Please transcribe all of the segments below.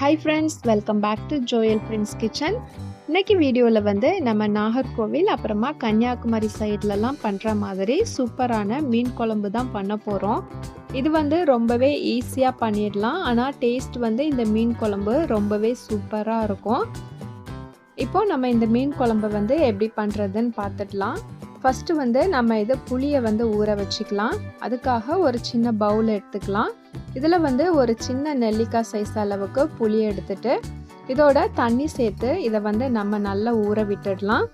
Hi friends welcome back to Joel friends kitchen இன்னைக்கு வீடியோவில் வந்து நம்ம நாகர்கோவில் அப்புறமா கன்னியாகுமரி சைட்லலாம் பண்ணுற மாதிரி சூப்பரான மீன் குழம்பு தான் பண்ண போகிறோம் இது வந்து ரொம்பவே ஈஸியாக பண்ணிடலாம். ஆனால் டேஸ்ட் வந்து இந்த மீன் குழம்பு ரொம்பவே சூப்பராக இருக்கும். இப்போது நம்ம இந்த மீன் குழம்பு வந்து எப்படி பண்ணுறதுன்னு பார்த்துடலாம். ஃபஸ்ட்டு வந்து நம்ம இதை புளியை வந்து ஊற வச்சுக்கலாம். அதுக்காக ஒரு சின்ன பவுல் எடுத்துக்கலாம். இதில் வந்து ஒரு சின்ன நெல்லிக்காய் சைஸ் அளவுக்கு புளி எடுத்துட்டு இதோட தண்ணி சேர்த்து இதை வந்து நம்ம நல்லா ஊற விட்டுடலாம்.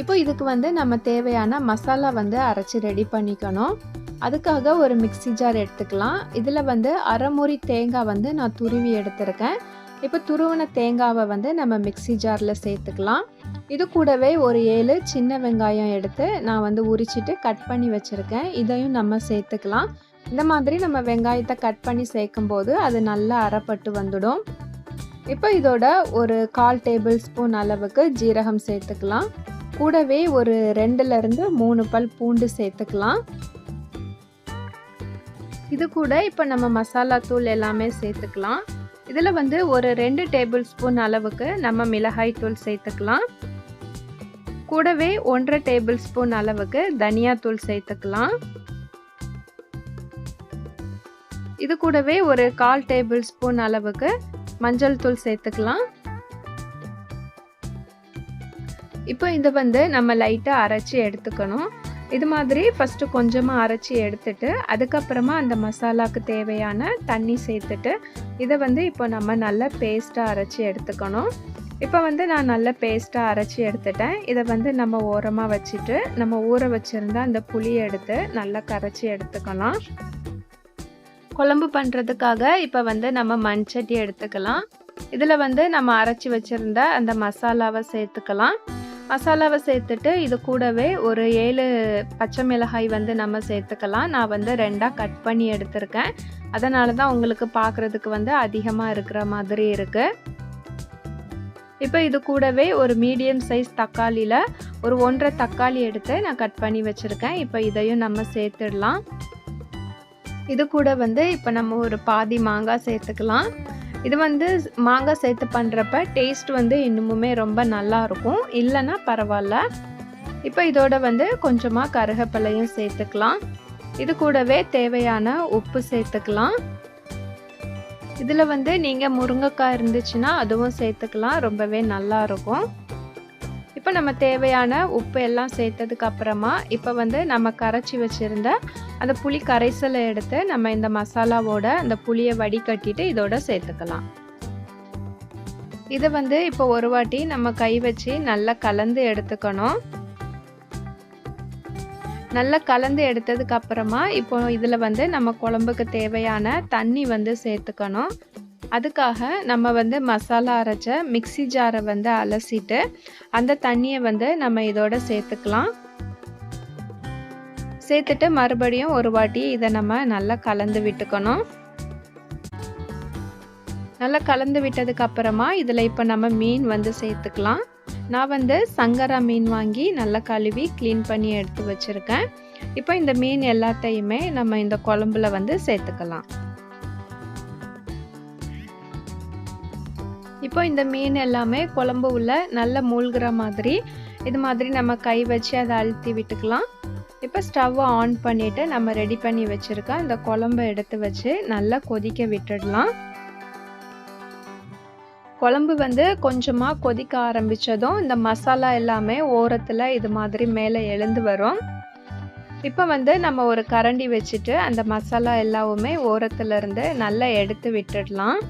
இப்போ இதுக்கு வந்து நம்ம தேவையான மசாலா வந்து அரைச்சி ரெடி பண்ணிக்கணும். அதுக்காக ஒரு மிக்சி ஜார் எடுத்துக்கலாம். இதில் வந்து அரைமுறி தேங்காய் வந்து நான் துருவி எடுத்திருக்கேன். இப்போ துருவின தேங்காவை வந்து நம்ம மிக்சி ஜாரில் சேர்த்துக்கலாம். இது கூடவே ஒரு ஏழு சின்ன வெங்காயம் எடுத்து நான் வந்து உரிச்சிட்டு கட் பண்ணி வச்சுருக்கேன். இதையும் நம்ம சேர்த்துக்கலாம். இந்த மாதிரி நம்ம வெங்காயத்தை கட் பண்ணி சேர்க்கும் போது அது நல்லா அறப்பட்டு வந்துடும். இப்போ இதோட ஒரு கால் டேபிள் ஸ்பூன் அளவுக்கு ஜீரகம் சேர்த்துக்கலாம். கூடவே ஒரு ரெண்டுலேருந்து மூணு பல் பூண்டு சேர்த்துக்கலாம். இது கூட இப்போ நம்ம மசாலா தூள் எல்லாமே சேர்த்துக்கலாம். இதில் வந்து ஒரு ரெண்டு டேபிள் ஸ்பூன் அளவுக்கு நம்ம மிளகாய் தூள் சேர்த்துக்கலாம். கூடவே ஒன்றரை டேபிள் ஸ்பூன் அளவுக்கு தனியாத்தூள் சேர்த்துக்கலாம். இது கூடவே ஒரு கால் டேபிள் ஸ்பூன் அளவுக்கு மஞ்சள் தூள் சேர்த்துக்கலாம். இப்போ இதை வந்து நம்ம லைட்டாக அரைச்சி எடுத்துக்கணும். இது மாதிரி ஃபஸ்ட்டு கொஞ்சமாக அரைச்சி எடுத்துட்டு அதுக்கப்புறமா அந்த மசாலாவுக்கு தேவையான தண்ணி சேர்த்துட்டு இதை வந்து இப்போ நம்ம நல்லா பேஸ்ட்டாக அரைச்சி எடுத்துக்கணும். இப்போ வந்து நான் நல்ல பேஸ்ட்டாக அரைச்சி எடுத்துட்டேன். இதை வந்து நம்ம ஓரமாக வச்சுட்டு நம்ம ஊற வச்சுருந்த அந்த புளியை எடுத்து நல்லா கரைச்சி எடுத்துக்கலாம். குழம்பு பண்ணுறதுக்காக இப்போ வந்து நம்ம மண்சட்டி எடுத்துக்கலாம். இதில் வந்து நம்ம அரைச்சி வச்சுருந்த அந்த மசாலாவை சேர்த்துக்கலாம். மசாலாவை சேர்த்துட்டு இது கூடவே ஒரு ஏழு பச்சை மிளகாய் வந்து நம்ம சேர்த்துக்கலாம். நான் வந்து ரெண்டாக கட் பண்ணி எடுத்திருக்கேன். அதனால தான் உங்களுக்கு பார்க்குறதுக்கு வந்து அதிகமாக இருக்கிற மாதிரி இருக்குது இப்போ இது கூடவே ஒரு மீடியம் சைஸ் தக்காளியில் ஒரு ஒன்றரை தக்காளி எடுத்து நான் கட் பண்ணி வச்சுருக்கேன். இப்போ இதையும் நம்ம சேர்த்துடலாம். இது கூட வந்து இப்போ நம்ம ஒரு பாதி மாங்காய் சேர்த்துக்கலாம். இது வந்து மாங்காய் சேர்த்து பண்ணுறப்ப டேஸ்ட் வந்து இன்னுமுமே ரொம்ப நல்லா இருக்கும். இல்லைன்னா பரவாயில்ல. இப்போ இதோட வந்து கொஞ்சமாக கருகப்பிலையும் சேர்த்துக்கலாம். இது கூடவே தேவையான உப்பு சேர்த்துக்கலாம். இதில் வந்து நீங்கள் முருங்கைக்காய் இருந்துச்சுன்னா அதுவும் சேர்த்துக்கலாம். ரொம்பவே நல்லா இருக்கும். இப்போ நம்ம தேவையான உப்பு எல்லாம் சேர்த்ததுக்கு அப்புறமா இப்போ வந்து நம்ம கரைச்சி வச்சுருந்த அந்த புளி கரைசலை எடுத்து நம்ம இந்த மசாலாவோட அந்த புளியை வடிகட்டிட்டு இதோட சேர்த்துக்கலாம். இதை வந்து இப்போ ஒரு வாட்டி நம்ம கை வச்சு நல்லா கலந்து எடுத்துக்கணும். நல்லா கலந்து எடுத்ததுக்கு அப்புறமா இப்போ இதில் வந்து நம்ம குழம்புக்கு தேவையான தண்ணி வந்து சேர்த்துக்கணும். அதுக்காக நம்ம வந்து மசாலா அரைச்ச மிக்சி ஜாரை வந்து அலசிட்டு அந்த தண்ணியை வந்து நம்ம இதோட சேர்த்துக்கலாம். சேர்த்துட்டு மறுபடியும் ஒரு வாட்டி இதை நம்ம நல்லா கலந்து விட்டுக்கணும். நல்லா கலந்து விட்டதுக்கு அப்புறமா இதில் இப்போ நம்ம மீன் வந்து சேர்த்துக்கலாம். நான் வந்து சங்கரா மீன் வாங்கி நல்லா கழுவி க்ளீன் பண்ணி எடுத்து வச்சுருக்கேன். இப்போ இந்த மீன் எல்லாத்தையுமே நம்ம இந்த குழம்புல வந்து சேர்த்துக்கலாம். இப்போ இந்த மீன் எல்லாமே குழம்பு உள்ள நல்லா மூழ்கிற மாதிரி இது மாதிரி நம்ம கை வச்சு அதை அழுத்தி விட்டுக்கலாம். இப்போ ஸ்டவ்வை ஆன் பண்ணிவிட்டு நம்ம ரெடி பண்ணி வச்சுருக்க இந்த குழம்பை எடுத்து வச்சு நல்லா கொதிக்க விட்டுடலாம். குழம்பு வந்து கொஞ்சமாக கொதிக்க ஆரம்பித்ததும் இந்த மசாலா எல்லாமே ஓரத்தில் இது மாதிரி மேலே எழுந்து வரும். இப்போ வந்து நம்ம ஒரு கரண்டி வச்சுட்டு அந்த மசாலா எல்லாவுமே ஓரத்துலேருந்து நல்லா எடுத்து விட்டுடலாம்.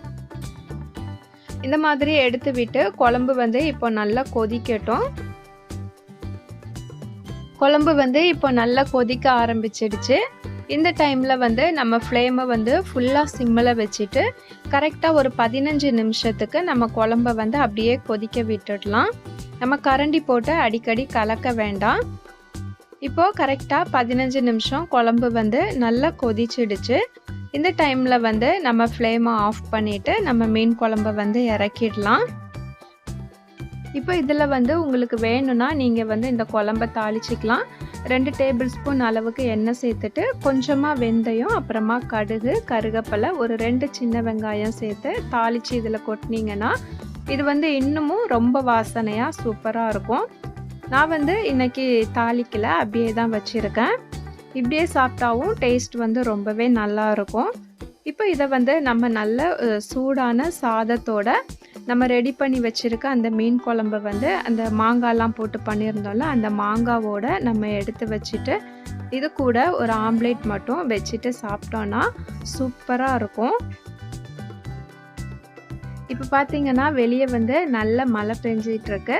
இந்த மாதிரி எடுத்து விட்டு குழம்பு வந்து இப்போ நல்லா கொதிக்கட்டும். குழம்பு வந்து இப்போ நல்லா கொதிக்க ஆரம்பிச்சிடுச்சு. இந்த டைமில் வந்து நம்ம ஃப்ளேமை வந்து ஃபுல்லாக சிம்மில் வச்சுட்டு கரெக்டாக ஒரு பதினஞ்சு நிமிஷத்துக்கு நம்ம குழம்ப வந்து அப்படியே கொதிக்க விட்டுடலாம். நம்ம கரண்டி போட்டு அடிக்கடி கலக்க வேண்டாம். இப்போது கரெக்டாக பதினஞ்சு நிமிஷம் குழம்பு வந்து நல்லா கொதிச்சிடுச்சு. இந்த டைமில் வந்து நம்ம ஃப்ளேமை ஆஃப் பண்ணிவிட்டு நம்ம மீன் குழம்ப வந்து இறக்கிடலாம். இப்போ இதில் வந்து உங்களுக்கு வேணும்னா நீங்கள் வந்து இந்த குழம்ப தாளிச்சிக்கலாம். ரெண்டு டேபிள் ஸ்பூன் அளவுக்கு எண்ணெய் சேர்த்துட்டு கொஞ்சமாக வெந்தயம் அப்புறமா கடுகு கருகப்பலை ஒரு ரெண்டு சின்ன வெங்காயம் சேர்த்து தாளித்து இதில் கொட்டினீங்கன்னா இது வந்து இன்னமும் ரொம்ப வாசனையாக சூப்பராக இருக்கும். நான் வந்து இன்றைக்கி தாளிக்கலை அப்படியே தான் வச்சுருக்கேன். இப்படியே சாப்பிட்டாவும் டேஸ்ட் வந்து ரொம்பவே நல்லா இருக்கும். இப்போ இதை வந்து நம்ம நல்ல சூடான சாதத்தோட நம்ம ரெடி பண்ணி வச்சுருக்க அந்த மீன் குழம்பு வந்து அந்த மாங்காய்லாம் போட்டு பண்ணியிருந்தோம்ல அந்த மாங்காவோட நம்ம எடுத்து வச்சுட்டு இது கூட ஒரு ஆம்லேட் மட்டும் வச்சுட்டு சாப்பிட்டோன்னா சூப்பராக இருக்கும். இப்போ பார்த்தீங்கன்னா வெளியே வந்து நல்ல மழை பெஞ்சிகிட்ருக்கு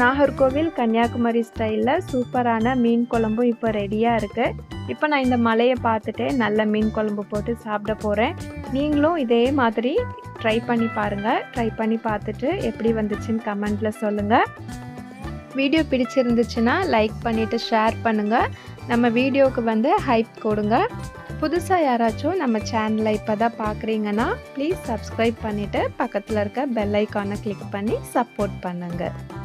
நாகர்கோவில் கன்னியாகுமரி ஸ்டைலில் சூப்பரான மீன் குழம்பும் இப்போ ரெடியாக இருக்குது இப்போ நான் இந்த மலையை பார்த்துட்டு நல்ல மீன் குழம்பு போட்டு சாப்பிட போகிறேன் நீங்களும் இதே மாதிரி ட்ரை பண்ணி பாருங்கள் ட்ரை பண்ணி பார்த்துட்டு எப்படி வந்துச்சுன்னு கமெண்ட்டில் சொல்லுங்கள் வீடியோ பிடிச்சிருந்துச்சுன்னா லைக் பண்ணிவிட்டு ஷேர் பண்ணுங்கள் நம்ம வீடியோவுக்கு வந்து ஹைப் கொடுங்க. புதுசாக யாராச்சும் நம்ம சேனலை இப்போ தான் பார்க்குறீங்கன்னா ப்ளீஸ் சப்ஸ்கிரைப் பண்ணிவிட்டு பக்கத்தில் இருக்க பெல் ஐக்கானை கிளிக் பண்ணி சப்போர்ட் பண்ணுங்கள்